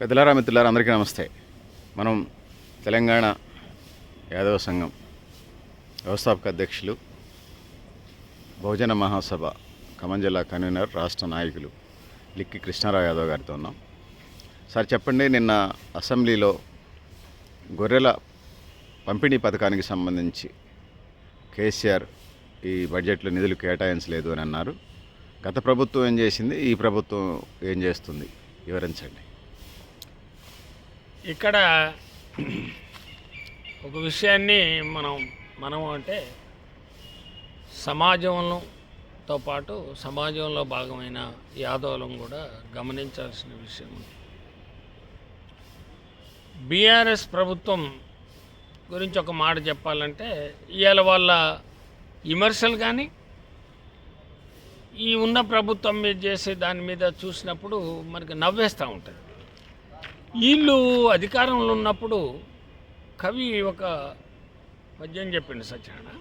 పెద్దలారా మిత్రులారా అందరికీ నమస్తే. మనం తెలంగాణ యాదవ సంఘం వ్యవస్థాపక అధ్యక్షులు బహుజన మహాసభ ఖమ్మం జిల్లా కన్వీనర్ రాష్ట్ర నాయకులు లిక్కి కృష్ణారావు యాదవ్ గారితో ఉన్నాం. సార్ చెప్పండి నిన్న అసెంబ్లీలో గొర్రెల పంపిణీ పథకానికి సంబంధించి కేసీఆర్ ఈ బడ్జెట్లో నిధులు కేటాయించలేదు అని అన్నారు. గత ప్రభుత్వం ఏం చేసింది? ఈ ప్రభుత్వం ఏం చేస్తుంది? వివరించండి. ఇక్కడ ఒక విషయాన్ని మనం మనం అంటే సమాజంతో పాటు సమాజంలో భాగమైన యాదవులం కూడా గమనించాల్సిన విషయం బీఆర్ఎస్ ప్రభుత్వం గురించి ఒక మాట చెప్పాలంటే ఇవాళ వాళ్ళ విమర్శలు కానీ ఈ ఉన్న ప్రభుత్వం మీద చేసే దాని మీద చూసినప్పుడు మనకి నవ్వేస్తూ ఉంటుంది. వీళ్ళు అధికారంలో ఉన్నప్పుడు కవి ఒక పద్యం చెప్పిండు సత్యనారాయణ.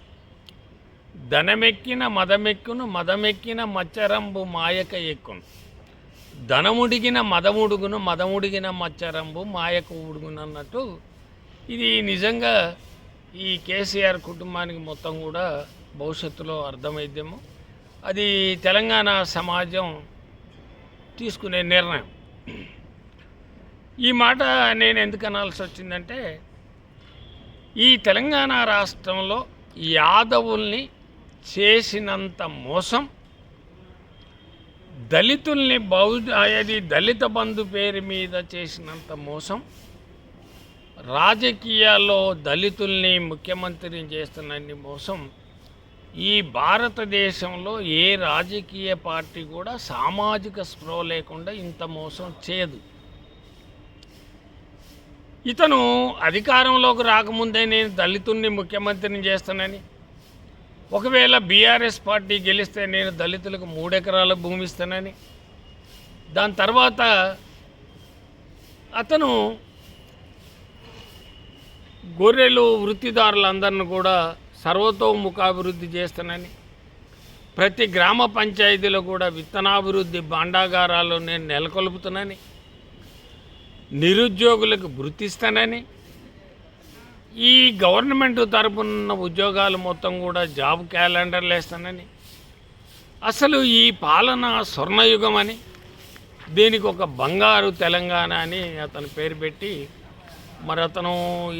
ధనమెక్కిన మదమెక్కును మదమెక్కిన మచ్చరంబు మాయక ఎక్కును. ధనముడిగిన మదముడుగును మదముడిగిన మచ్చరంబు మాయక ఉడుగును అన్నట్టు ఇది నిజంగా ఈ కేసీఆర్ కుటుంబానికి మొత్తం కూడా భవిష్యత్తులో అర్థమైద్దేమో. అది తెలంగాణ సమాజం తీసుకునే నిర్ణయం. ఈ మాట నేను ఎందుకు అనాల్సి వచ్చిందంటే ఈ తెలంగాణ రాష్ట్రంలో యాదవుల్ని చేసినంత మోసం దళితుల్ని బౌ అది దళిత బంధు పేరు మీద చేసినంత మోసం రాజకీయాల్లో దళితుల్ని ముఖ్యమంత్రిని చేస్తున్నన్ని మోసం ఈ భారతదేశంలో ఏ రాజకీయ పార్టీ కూడా సామాజిక స్పృహ లేకుండా ఇంత మోసం చేయదు. ఇతను అధికారంలోకి రాకముందే నేను దళితుణ్ణి ముఖ్యమంత్రిని చేస్తానని. ఒకవేళ బీఆర్ఎస్ పార్టీ గెలిస్తే నేను దళితులకు మూడెకరాల భూమి ఇస్తానని. దాని తర్వాత అతను గొర్రెలు వృత్తిదారులందరిని కూడా సర్వతోముఖాభివృద్ధి చేస్తానని. ప్రతి గ్రామ పంచాయతీలో కూడా విత్తనాభివృద్ధి భాండాగారాలు నేను నెలకొల్పుతున్నాను నిరుద్యోగులకు వృత్తిస్తానని ఈ గవర్నమెంట్ తరపున ఉద్యోగాలు మొత్తం కూడా జాబ్ క్యాలెండర్లు వేస్తానని అసలు ఈ పాలన స్వర్ణయుగం అని దీనికి ఒక బంగారు తెలంగాణ అని అతను పేరు పెట్టి మరి అతను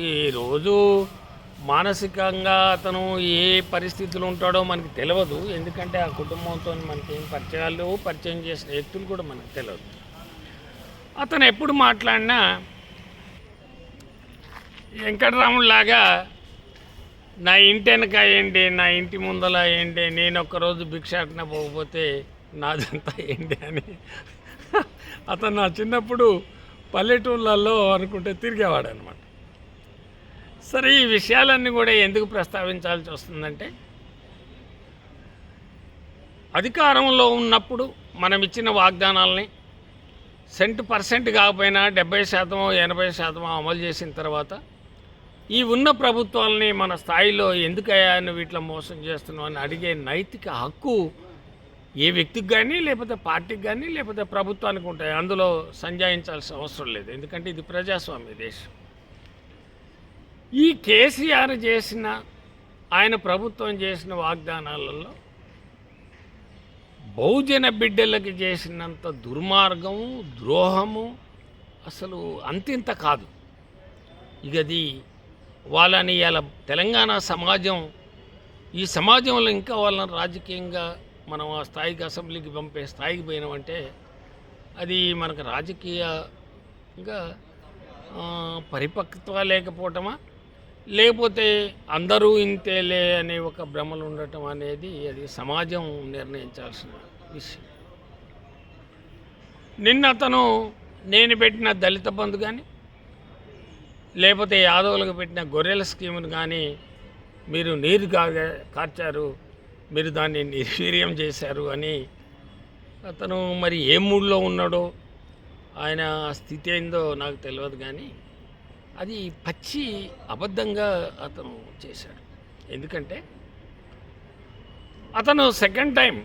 ఈ రోజు మానసికంగా అతను ఏ పరిస్థితులు ఉంటాడో మనకి తెలియదు ఎందుకంటే ఆ కుటుంబంతో మనకి ఏం పరిచయాలు పరిచయం చేసిన వ్యక్తులు కూడా మనకు తెలియదు అతను ఎప్పుడు మాట్లాడినా వెంకటరాముడిలాగా నా ఇంటి వెనక ఏంటి నా ఇంటి ముందల ఏంటి నేను ఒక్కరోజు భిక్షాటన పోకపోతే నాదంతా ఏంటి అని. అతను నా చిన్నప్పుడు పల్లెటూళ్ళల్లో అనుకుంటే తిరిగేవాడు అనమాట సరే ఈ విషయాలన్నీ కూడా ఎందుకు ప్రస్తావించాల్సి వస్తుందంటే అధికారంలో ఉన్నప్పుడు మనం ఇచ్చిన వాగ్దానాలని సెంట్ పర్సెంట్ కాకపోయినా డెబ్బై శాతం ఎనభై శాతం అమలు చేసిన తర్వాత ఈ ఉన్న ప్రభుత్వాలని మన స్థాయిలో ఎందుకయ్యా వీటిలో మోసం చేస్తున్నావు అని అడిగే నైతిక హక్కు ఏ వ్యక్తికి కానీ లేకపోతే పార్టీకి కానీ లేకపోతే ప్రభుత్వానికి ఉంటాయి. అందులో సంజాయించాల్సిన అవసరం లేదు. ఎందుకంటే ఇది ప్రజాస్వామ్య దేశం. ఈ కేసీఆర్ చేసిన ఆయన ప్రభుత్వం చేసిన వాగ్దానాలలో బహుజన బిడ్డలకి చేసినంత దుర్మార్గము ద్రోహము అసలు అంతింత కాదు. ఇక వాళ్ళని ఇలా తెలంగాణ సమాజం ఈ సమాజంలో ఇంకా వాళ్ళని రాజకీయంగా మనం ఆ స్థాయికి అసెంబ్లీకి పంపే స్థాయికి పోయినామంటే అది మనకు రాజకీయంగా పరిపక్వత లేకపోవటమా? లేకపోతే అందరూ ఇంతేలే అనే ఒక భ్రమలు ఉండటం అనేది అది సమాజం నిర్ణయించాల్సిన విషయం. నిన్న అతను నేను పెట్టిన దళిత బంధు కానీ లేకపోతే యాదవులకు పెట్టిన గొర్రెల స్కీమును కానీ మీరు నీరు కాగా కార్చారు మీరు దాన్ని నిర్వీర్యం చేశారు అని అతను మరి ఏ మూడ్లో ఉన్నాడో ఆయన స్థితి ఏందో నాకు తెలియదు కానీ అది పచ్చి అబద్ధంగా అతను చేశాడు. ఎందుకంటే అతను సెకండ్ టైం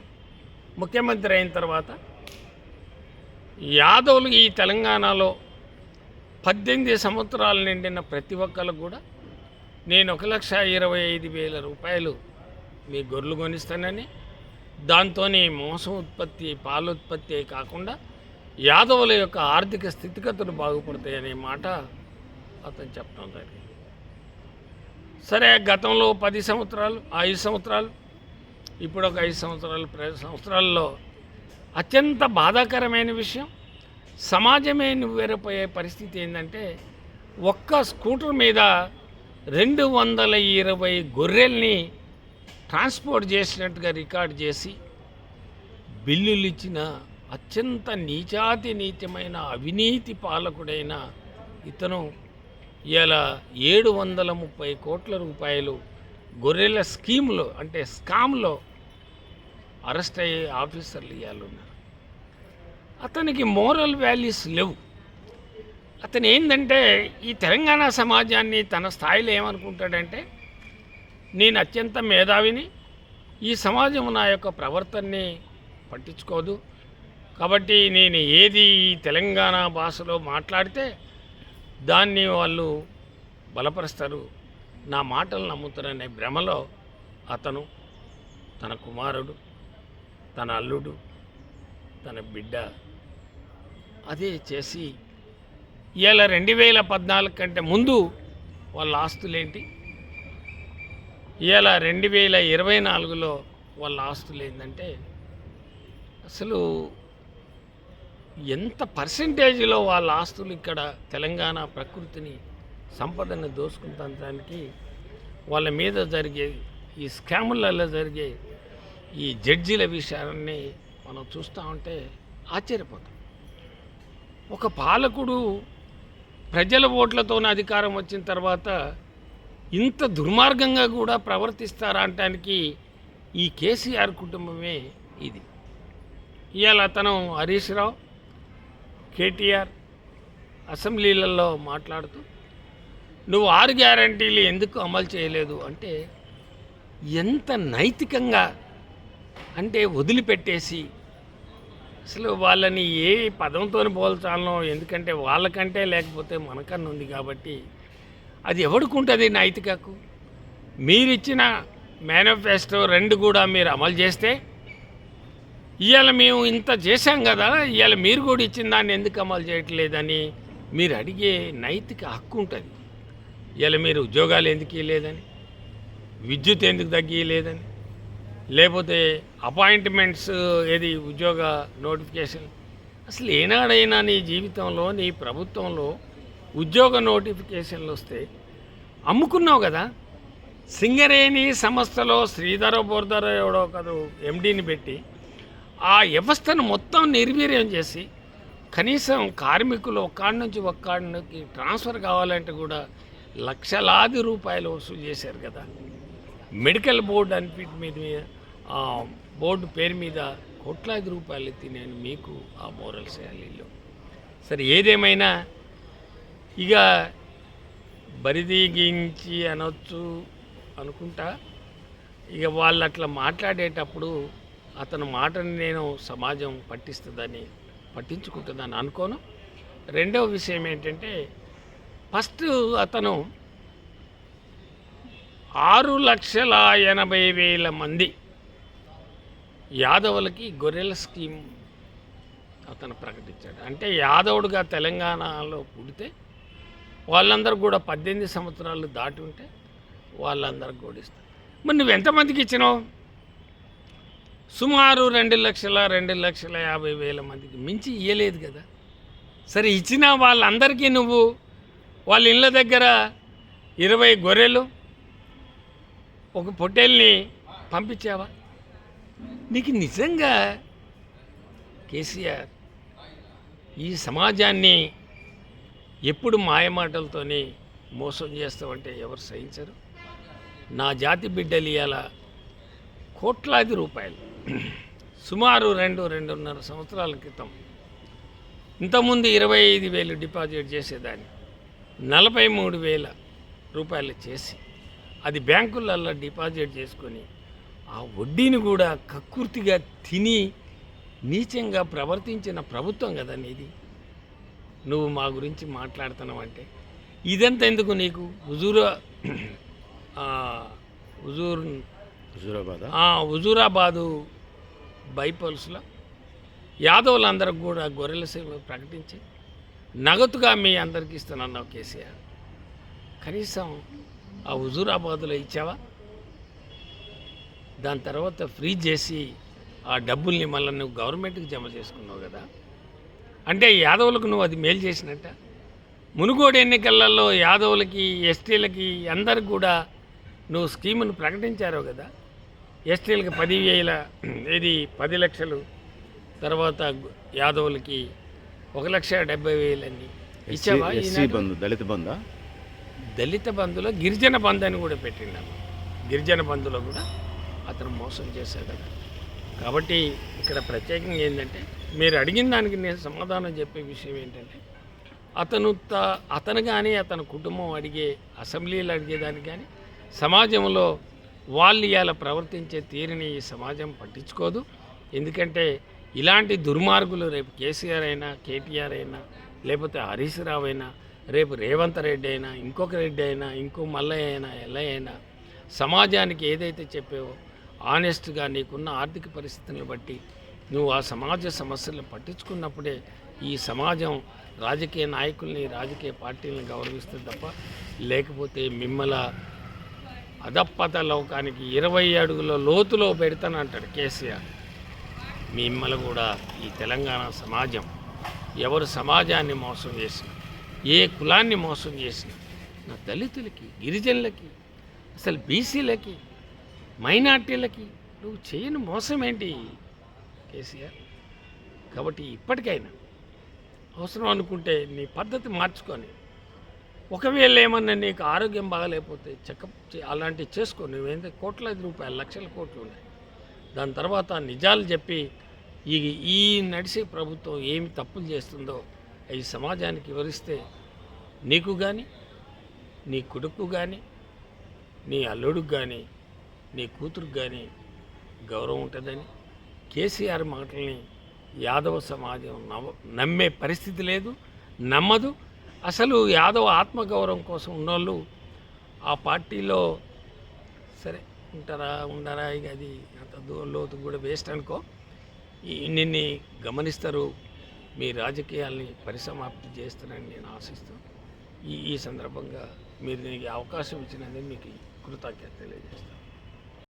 ముఖ్యమంత్రి అయిన తర్వాత యాదవులు ఈ తెలంగాణలో పద్దెనిమిది సంవత్సరాలు నిండిన ప్రతి ఒక్కరు కూడా నేను ఒక లక్ష ఇరవై ఐదు వేల రూపాయలు మీ గొర్రెలు కొనిస్తానని దాంతోనే మోసం ఉత్పత్తి పాల ఉత్పత్తి కాకుండా యాదవుల యొక్క ఆర్థిక స్థితిగతులు బాగుపడతాయనే మాట అతను చెప్పడం జరిగింది. సరే గతంలో పది సంవత్సరాలు ఐదు సంవత్సరాలు ఇప్పుడు ఒక ఐదు సంవత్సరాలు సంవత్సరాల్లో అత్యంత బాధాకరమైన విషయం సమాజమే నువ్వెరపోయే పరిస్థితి ఏంటంటే ఒక్క స్కూటర్ మీద రెండు వందల ఇరవై గొర్రెల్ని ట్రాన్స్పోర్ట్ చేసినట్టుగా రికార్డ్ చేసి బిల్లులు ఇచ్చిన అత్యంత నీచాతి నీచమైన అవినీతి పాలకుడైన ఇతను ఇలా ఏడు వందల ముప్పై కోట్ల రూపాయలు గొర్రెల స్కీమ్లో అంటే స్కామ్లో అరెస్ట్ అయ్యే ఆఫీసర్లు ఇవ్వాలన్నారు ఉన్నారు. అతనికి మోరల్ వాల్యూస్ లేవు. అతను ఏంటంటే ఈ తెలంగాణ సమాజాన్ని తన స్థాయిలో ఏమనుకుంటాడంటే నేను అత్యంత మేధావిని ఈ సమాజం నా యొక్క ప్రవర్తనని పట్టించుకోదు. కాబట్టి నేను ఏది ఈ తెలంగాణ భాషలో మాట్లాడితే దాన్ని వాళ్ళు బలపరుస్తారు. నా మాటలు నమ్ముతారనే భ్రమలో అతను తన కుమారుడు తన అల్లుడు తన బిడ్డ అదే చేసి ఇవాళ రెండు వేల పద్నాలుగు కంటే ముందు వాళ్ళ ఆస్తులేంటి? ఇవాళ రెండు వేల ఇరవై నాలుగులో వాళ్ళ ఆస్తులు ఏంటంటే అసలు ఎంత పర్సంటేజ్లో వాళ్ళ ఆస్తులు ఇక్కడ తెలంగాణ ప్రకృతిని సంపదను దోసుకుంటానికి వాళ్ళ మీద జరిగే ఈ స్కాములలో జరిగే ఈ జడ్జీల విషయాన్ని మనం చూస్తూ ఉంటే ఆశ్చర్యపోతాం. ఒక పాలకుడు ప్రజల ఓట్లతోనే అధికారం వచ్చిన తర్వాత ఇంత దుర్మార్గంగా కూడా ప్రవర్తిస్తారా అంటానికి ఈ కేసీఆర్ కుటుంబమే ఇది. ఇవాళ అతను హరీష్ రావు కేటీఆర్ అసెంబ్లీలలో మాట్లాడుతూ నువ్వు ఆరు గ్యారంటీలు ఎందుకు అమలు చేయలేదు? అంటే ఎంత నైతికంగా అంటే వదిలిపెట్టేసి అసలు వాళ్ళని ఏ పదంతో పోల్చాలనో ఎందుకంటే వాళ్ళకంటే లేకపోతే మనకన్నా ఉంది కాబట్టి అది ఎవడుకుంటుంది ఉంటుంది నైతికకు? మీరిచ్చిన మేనిఫెస్టో రెండు కూడా మీరు అమలు చేస్తే ఇవాళ మేము ఇంత చేశాం కదా ఇవాళ మీరు కూడా ఇచ్చిన దాన్ని ఎందుకు అమలు చేయట్లేదని మీరు అడిగే నైతిక హక్కు ఉంటుంది. ఇవాళ మీరు ఉద్యోగాలు ఎందుకు ఇవ్వలేదని విద్యుత్ ఎందుకు తగ్గియలేదని లేకపోతే అపాయింట్మెంట్స్ ఏది ఉద్యోగ నోటిఫికేషన్. అసలు ఏనాడైనా నీ జీవితంలో నీ ప్రభుత్వంలో ఉద్యోగ నోటిఫికేషన్లు వస్తే అమ్ముకున్నావు కదా. సింగరేణి సంస్థలో శ్రీధర బోర్ధర ఎవడో కదా ఎండీని పెట్టి ఆ వ్యవస్థను మొత్తం నిర్వీర్యం చేసి కనీసం కార్మికులు ఒక్కడి నుంచి ఒక్కడికి ట్రాన్స్ఫర్ కావాలంటే కూడా లక్షలాది రూపాయలు వసూలు చేశారు కదా. మెడికల్ బోర్డు అన్ఫిట్ మీద బోర్డు పేరు మీద కోట్లాది రూపాయలు ఎత్తి నేను మీకు ఆ మోరల్ శాలీలో సరే ఏదేమైనా ఇక బరిదిగించి అనొచ్చు అనుకుంటా. ఇక వాళ్ళు అట్లా మాట్లాడేటప్పుడు అతని మాటని నేను సమాజం పట్టిస్తుందని పట్టించుకుంటుందని అనుకోను. రెండవ విషయం ఏంటంటే ఫస్ట్ అతను ఆరు లక్షల ఎనభై వేల మంది యాదవులకి గొర్రెల స్కీమ్ అతను ప్రకటించాడు. అంటే యాదవుడుగా తెలంగాణలో పుడితే వాళ్ళందరూ కూడా పద్దెనిమిది సంవత్సరాలు దాటి ఉంటే వాళ్ళందరికి కూడా ఇస్తారు మరి నువ్వు ఎంతమందికి ఇచ్చినావు? సుమారు రెండు లక్షల రెండు లక్షల యాభై వేల మందికి మించి ఇయ్యలేదు కదా. సరే ఇచ్చిన వాళ్ళందరికీ నువ్వు వాళ్ళ ఇళ్ళ దగ్గర ఇరవై గొర్రెలు ఒక పొట్టేల్ని పంపించావా? నీకు నిజంగా కేసీఆర్ ఈ సమాజాన్ని ఎప్పుడు మాయమాటలతోని మోసం చేస్తామంటే ఎవరు సహించరు? నా జాతి బిడ్డలు ఇవాళ కోట్లాది రూపాయలు. సుమారు రెండు రెండున్నర సంవత్సరాల క్రితం ఇంతకుముందు ఇరవై ఐదు వేలు డిపాజిట్ చేసేదాన్ని. నలభై మూడు వేల రూపాయలు చేసి అది బ్యాంకులలో డిపాజిట్ చేసుకొని ఆ వడ్డీని కూడా కక్కుర్తిగా తిని నీచంగా ప్రవర్తించిన ప్రభుత్వం కదా నీది. నువ్వు మా గురించి మాట్లాడుతున్నావు అంటే ఇదంతా ఎందుకు నీకు? హుజూరా హుజూర్ హుజూరాబాద్? హుజూరాబాదు బైపోల్స్లో యాదవులందరికి కూడా గొర్రెల సేవ ప్రకటించి నగదుగా మీ అందరికి ఇస్తున్నావు కేసీఆర్. కనీసం ఆ హుజూరాబాద్లో ఇచ్చావా? దాని తర్వాత ఫ్రీ చేసి ఆ డబ్బుల్ని మళ్ళీ నువ్వు గవర్నమెంట్కి జమ చేసుకున్నావు కదా. అంటే యాదవులకు నువ్వు అది మేలు చేసినట్ట. మునుగోడు ఎన్నికలలో యాదవులకి ఎస్టీలకి అందరికి కూడా నువ్వు స్కీమును ప్రకటించారు కదా. ఎస్టీలకి పది వేల ఇది పది లక్షలు తర్వాత యాదవులకి ఒక లక్ష డెబ్బై వేలని ఇచ్చావా? బంధు దళిత బంధా? దళిత బంధులో గిరిజన బంధు అని కూడా పెట్టిండాము గిరిజన బంధులో కూడా అతను మోసం చేశాడు కదా కాబట్టి ఇక్కడ ప్రత్యేకంగా ఏంటంటే మీరు అడిగిన దానికి నేను సమాధానం చెప్పే విషయం ఏంటంటే అతను త అతను కానీ అతని కుటుంబం అడిగే అసెంబ్లీలు అడిగేదానికి కానీ సమాజంలో వాళ్ళు ఇలా ప్రవర్తించే తీరుని ఈ సమాజం పట్టించుకోదు. ఎందుకంటే ఇలాంటి దుర్మార్గులు రేపు కేసీఆర్ అయినా కేటీఆర్ అయినా లేకపోతే హరీష్ రావు అయినా రేపు రేవంత్ రెడ్డి అయినా ఇంకొక రెడ్డి అయినా ఇంకో మల్లయ్య అయినా ఎల్లయ్య అయినా సమాజానికి ఏదైతే చెప్పావో ఆనెస్ట్గా నీకున్న ఆర్థిక పరిస్థితులను బట్టి నువ్వు ఆ సమాజ సమస్యలను పట్టించుకున్నప్పుడే ఈ సమాజం రాజకీయ నాయకుల్ని రాజకీయ పార్టీలను గౌరవిస్తుంది తప్ప లేకపోతే మిమ్మల అధప్పత లోకానికి ఇరవై అడుగుల లోతులో పెడతానంటాడు కేసీఆర్. మిమ్మల్ని కూడా ఈ తెలంగాణ సమాజం ఎవరు సమాజాన్ని మోసం చేసిన ఏ కులాన్ని మోసం చేసిన నా దళితులకి గిరిజనులకి అసలు బీసీలకి మైనార్టీలకి నువ్వు చేయని మోసం ఏంటి కేసీఆర్? కాబట్టి ఇప్పటికైనా అవసరం అనుకుంటే నీ పద్ధతి మార్చుకొని ఒకవేళ ఏమన్నా నీకు ఆరోగ్యం బాగాలేకపోతే చెకప్ అలాంటివి చేసుకో. నువ్వేంటే కోట్లాది రూపాయలు లక్షల కోట్లు ఉన్నాయి. దాని తర్వాత నిజాలు చెప్పి ఈ ఈ నడిసే ప్రభుత్వం ఏమి తప్పులు చేస్తుందో ఈ సమాజానికి వివరిస్తే నీకు కానీ నీ కొడుకు కానీ నీ అల్లుడికి కానీ నీ కూతురుకు కానీ గౌరవం ఉంటుందని కేసీఆర్ మాటల్ని యాదవ సమాజం నమ్మే పరిస్థితి లేదు నమ్మదు. అసలు యాదవ్ ఆత్మగౌరవం కోసం ఉన్నోళ్ళు ఆ పార్టీలో సరే ఉంటారా ఉండరా? ఇక అది అంత దూరం లోతు కూడా వేస్ట్ అనుకో. ఈ నిన్ని గమనిస్తారు. మీ రాజకీయాల్ని పరిసమాప్తి చేస్తారని నేను ఆశిస్తూ ఈ ఈ సందర్భంగా మీరు దీనికి అవకాశం ఇచ్చినందుకు మీకు కృతజ్ఞత తెలియజేస్తాను.